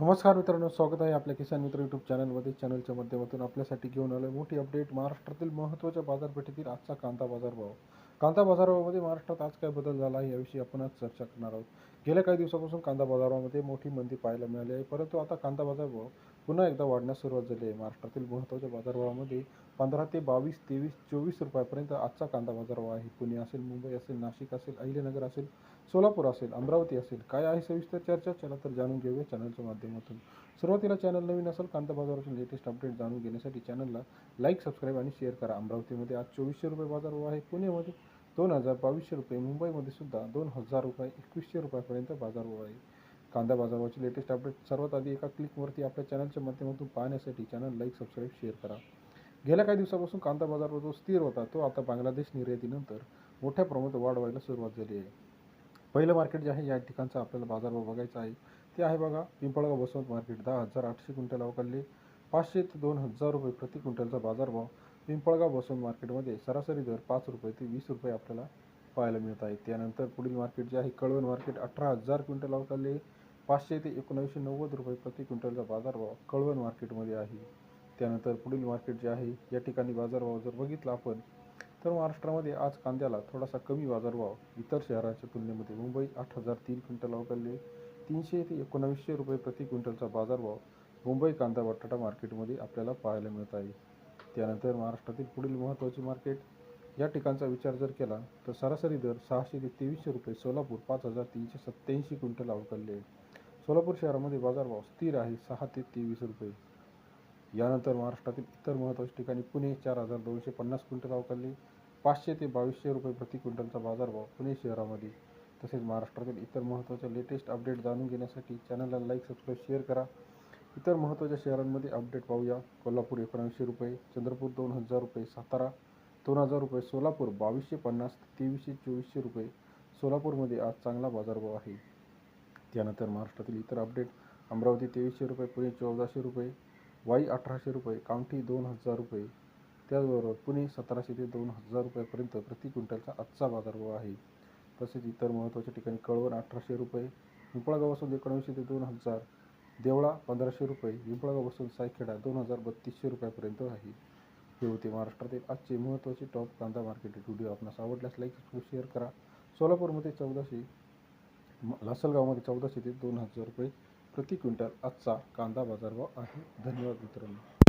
नमस्कार मित्रांनो स्वागत आहे आपल्या किसान मित्र यूट्यूब चॅनलमध्ये चॅनलच्या माध्यमातून आपल्यासाठी घेऊन आलो मोठी अपडेट महाराष्ट्रातील महत्त्वाच्या बाजारपेठेतील आजचा कांदा बाजारभाव. कांदा बाजारभावामध्ये महाराष्ट्रात आज काय बदल झाला आहे याविषयी आपण आज चर्चा करणार आहोत. गेल्या काही दिवसापासून कांदा बाजारामध्ये मोठी मंदी पाहायला मिळाली आहे. परंतु आता कांदा बाजारभाव पुन्हा एकदा वाढण्यास सुरुवात झाली आहे. महाराष्ट्रातील महत्त्वाच्या बाजारभावामध्ये पंधरा ते बावीस तेवीस चोवीस रुपयापर्यंत आजचा कांदा बाजारभाव आहे. पुणे असेल मुंबई असेल नाशिक असेल अहिल्यानगर असेल सोलापूर असेल अमरावती असेल काय आहे सविस्तर चर्चा? चला तर जाणून घेऊया चॅनलच्या माध्यमातून. सुरुवातीला चॅनल नवीन असेल कांदा बाजाराचे लेटेस्ट अपडेट जाणून घेण्यासाठी चॅनलला लाईक सबस्क्राईब आणि शेअर करा. अमरावतीमध्ये आज चोवीसशे रुपये बाजारभाव आहे. पुण्यामध्ये दोन हजार बावीसशे रुपये मुंबईमध्ये सुद्धा दोन हजार रुपये एकवीसशे रुपयापर्यंत बाजारभाव आहे. कांदा बाजारभावाची लेटेस्ट अपडेट सर्वात आधी एका क्लिकवरती आपल्या चॅनलच्या माध्यमातून पाहण्यासाठी चॅनल लाईक सबस्क्राईब शेअर करा. गेल्या काही दिवसापासून कांदा बाजार जो स्थिर होता तो आता बांगलादेश निर्यातीनंतर मोठ्या प्रमाणात वाढ व्हायला सुरुवात झाली आहे. पहिलं मार्केट जे आहे या ठिकाणचा आपल्याला बाजारभाव बघायचा आहे. ते आहे बघा पिंपळगाव बसवंत मार्केट दहा हजार आठशे क्विंटल अवकालले पाचशे ते दोन हजार रुपये प्रति क्विंटलचा बाजारभाव. पिंपळगाव बसवंत मार्केटमध्ये सरासरी दर पाच रुपये ते वीस रुपये आपल्याला पाहायला मिळत आहे त्यानंतर पुढील मार्केट जे आहे कळवण मार्केट अठरा हजार क्विंटल अवकाले पाचशे ते एकोणावीसशे नव्वद रुपये प्रति क्विंटलचा बाजारभाव कळवण मार्केटमध्ये आहे. त्यानंतर पुढील मार्केट जे आहे या ठिकाणी बाजारभाव जर बघितला आपण तर महाराष्ट्रामध्ये आज कांद्याला थोडासा कमी बाजारभाव इतर शहरांच्या तुलनेमध्ये मुंबई आठ हजार तीन क्विंटल अवकाले तीनशे ते एकोणावीसशे रुपये प्रति क्विंटलचा बाजारभाव मुंबई कांदा बटाटा मार्केटमध्ये आपल्याला पाहायला मिळत आहे. त्यानंतर महाराष्ट्रातील पुढील महत्त्वाचे मार्केट या ठिकाणचा विचार जर केला तर सरासरी दर सहाशे ते तेवीसशे रुपये सोलापूर पाच हजार तीनशे सत्त्याऐंशी क्विंटल अवकाळले सोलापूर शहरामध्ये बाजारभाव स्थिर आहे सहा ते तेवीस रुपये. यानंतर महाराष्ट्रातील इतर महत्त्वाच्या ठिकाणी पुणे चार हजार दोनशे पन्नास क्विंटल अवकाळले पाचशे ते बावीसशे रुपये प्रति क्विंटलचा बाजारभाव पुणे शहरामध्ये. तसेच महाराष्ट्रातील इतर महत्त्वाच्या लेटेस्ट अपडेट जाणून घेण्यासाठी चॅनलला लाईक सबस्क्राईब शेअर करा. इतर महत्त्वाच्या शहरांमध्ये अपडेट पाहूया. कोल्हापूर एकोणऐंशी रुपये चंद्रपूर दोन हजार रुपये सातारा दोन हजार रुपये सोलापूर बावीसशे पन्नास तेवीसशे चोवीसशे रुपये. सोलापूरमध्ये आज चांगला बाजारभाव आहे. त्यानंतर महाराष्ट्रातील इतर अपडेट अमरावती तेवीसशे रुपये पुणे चौदाशे रुपये वाई अठराशे रुपये कामठी दोन हजार रुपये. त्याचबरोबर पुणे सतराशे ते दोन हजार रुपयापर्यंत प्रति क्विंटलचा आजचा बाजारभाव आहे. तसेच इतर महत्त्वाच्या ठिकाणी कळवण अठराशे रुपये पिंपळगावासून एकोणऐंशी ते दोन हजार देवळा पंधराशे रुपये पिंपळगावासून सायखेडा दोन हजार बत्तीसशे रुपयापर्यंत आहे. हे होते महाराष्ट्रातील आजचे महत्त्वाचे टॉप कांदा मार्केट व्हिडिओ आपणास आवडल्यास लाईक शेअर करा. सोलापूरमध्ये चौदाशे म- लासलगावमध्ये चौदाशे ते दोन हजार रुपये प्रति क्विंटल आजचा कांदा बाजारभाव आहे. धन्यवाद मित्रांनो.